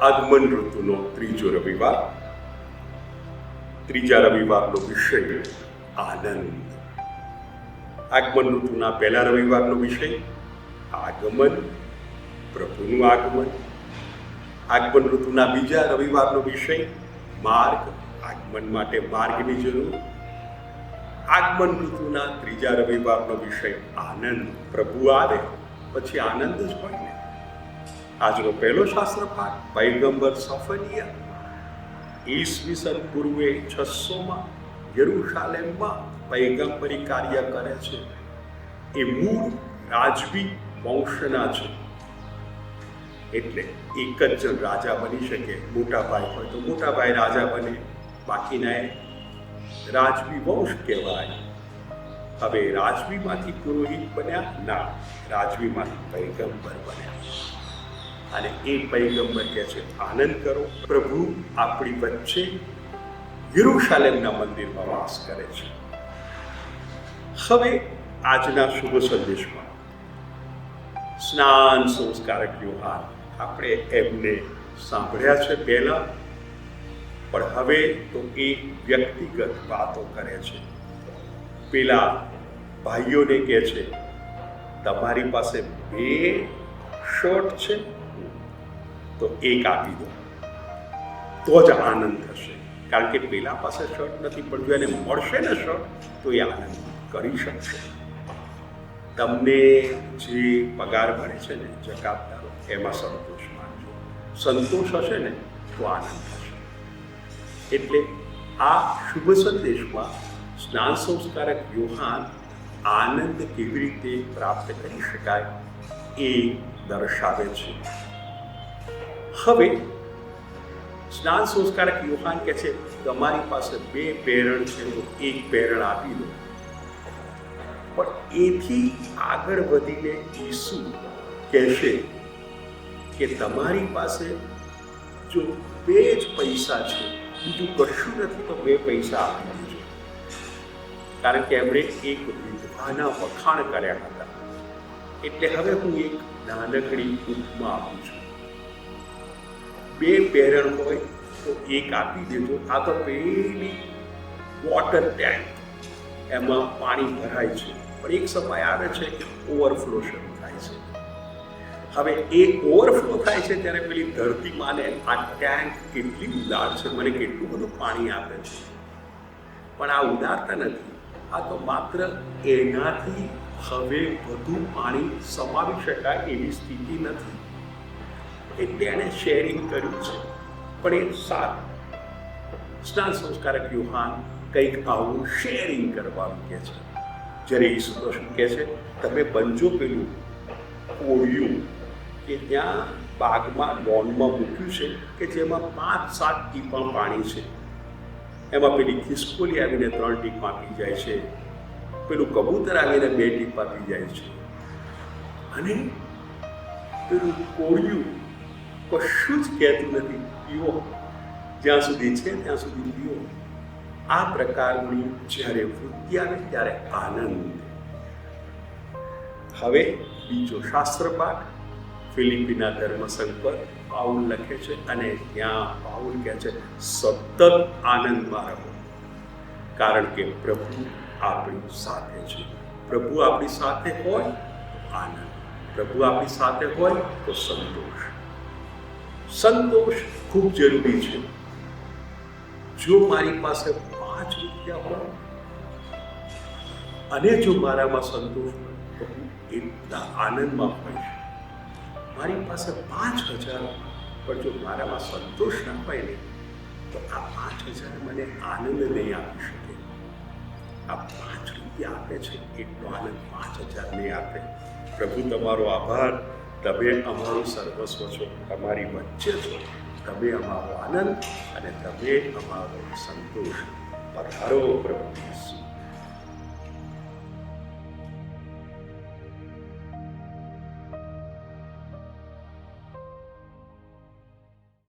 આગમન ઋતુનો ત્રીજો રવિવાર. ત્રીજા રવિવારનો વિષય આનંદ. આગમન ઋતુના પહેલા રવિવારનો વિષય આગમન, પ્રભુનું આગમન. આગમન ઋતુના બીજા રવિવારનો વિષય માર્ગ. આગમન માટે માર્ગની જરૂર. આગમન ઋતુના ત્રીજા રવિવારનો વિષય આનંદ. પ્રભુ આવે, પછી આનંદ જ હોય ને. આજનો પહેલો શાસ્ત્ર પાઠ, પૈગંબર સફનિયા. ઈસવીસન પૂર્વે છસોમાં યરુશાલેમમાં પૈગંબરી કાર્ય કરે છે. એ મૂળ રાજવી વંશના છે. એટલે એક જ જણ રાજા બની શકે, મોટા ભાઈ હોય તો મોટા ભાઈ રાજા બને, બાકીના એ રાજવી વંશ કહેવાય. હવે રાજવીમાંથી પુરોહિત બન્યા, ના, રાજવીમાંથી પૈગંબર બન્યા. અને એ પૈગંબર કહે છે, આનંદ કરો. પ્રભુ આપણી વચ્ચે યરુશાલેમના મંદિરમાં વાસ કરે છે. હવે આજના શુભ સંદેશમાં સ્નાન સંસ્કારક વ્યવહાર આપણે એમને સાંભળ્યા છે પહેલા, પણ હવે તો એ વ્યક્તિગત વાતો કરે છે. પેલા ભાઈઓને કહે છે, તમારી પાસે બે શર્ટ છે. તો એક આપી દો. તો જ આનંદ થશે. કારણ કે પેલા પાસે શર્ટ નથી પણ જો એને મળશે ને શર્ટ, તો એ આનંદ કરી શકશે. તમને જે પગાર મળે છે ને જકાતદારો એમાં સંતોષ માનજો. સંતોષ હશે ને, તો આનંદ થશે. એટલે આ શુભ સંદેશમાં સ્નાન સંસ્કારક યોહાન આનંદ કેવી રીતે પ્રાપ્ત કરી શકાય એ દર્શાવે છે. હવે સ્નાન સંસ્કારક યુહાન કે છે તમારી પાસે બે પેરણ છે તો એક પેરણ આપી દો પણ એથી આગળ વધીને ઈસુ કહેશે કે તમારી પાસે જો બે જ પૈસા છે, બીજું કશું નથી, તો બે પૈસા આપી દેજો કારણ કે એમણે એક વિધવાના વખાણ કર્યા હતા. એટલે હવે હું એક નાનકડી ઉપમા આપું છું. બે પેરણ હોય તો એક આપી દેજો. આ તો પેલી વોટર ટેન્ક એમાં પાણી ભરાય છે. પણ એક સમય આવે છે કે ઓવરફ્લો શરૂ થાય છે. હવે એ ઓવરફ્લો થાય છે ત્યારે પેલી ધરતી માને આ ટેન્ક કેટલી ઉદાર છે, મને કેટલું બધું પાણી આપે છે. પણ આ ઉદારતા નથી. આ તો માત્ર એનાથી હવે વધુ પાણી સમાવી શકાય એવી સ્થિતિ નથી. એટલે એણે શેરિંગ કર્યું છે. પણ એ સારું. સ્નાન સંસ્કારક યુહાન કંઈક આવું શેરિંગ કરવાનું કહે છે. જ્યારે ઈસુ તો કહે છે, તમે બનજો પેલું કોળિયું કે ત્યાં બાગમાં લોનમાં મૂક્યું છે કે જેમાં પાંચ સાત ટીપા પાણી છે? એમાં પેલી ખિસકોલી આવીને ત્રણ ટીપા પી જાય છે. પેલું કબૂતર આવીને બે ટીપા પી જાય છે. અને પેલું કોળિયું કશું જ કહેતું નથી. પીવો જ્યાં સુધી છે, ત્યાં સુધી પીવો આ પ્રકારની જ્યારે વૃત્તિ આવે ત્યારે આનંદ. હવે બીજો શાસ્ત્ર પાઠ, ફિલિપીના ધર્મસંકર પાઉલ લખે છે અને ત્યાં પાઉલ કહે છે, સતત આનંદમાં રહો. કારણ કે પ્રભુ આપણી સાથે છે. પ્રભુ આપણી સાથે હોય આનંદ. પ્રભુ આપણી સાથે હોય તો સંતોષ. સંતોષ ખૂબ જરૂરી છે. જો મારી પાસે પાંચ રૂપિયા હોય અને જો મારામાં સંતોષ હોય તો હું એટલા આનંદમાં હોઈશ મારી પાસે પાંચ હજાર પણ જો મારામાં સંતોષ ના હોય ને, તો આ પાંચ હજાર મને આનંદ નહીં આપી શકે. આ પાંચ રૂપિયા આપે છે, એટલો આનંદ પાંચ હજાર નહીં આપે. પ્રભુ, તમારો આભાર. તમે અમારું સર્વસ્વ છો, તમારી વચ્ચે છો. તમે અમારો આનંદ અને તમે અમારો સંતોષ પધારો પ્રભુ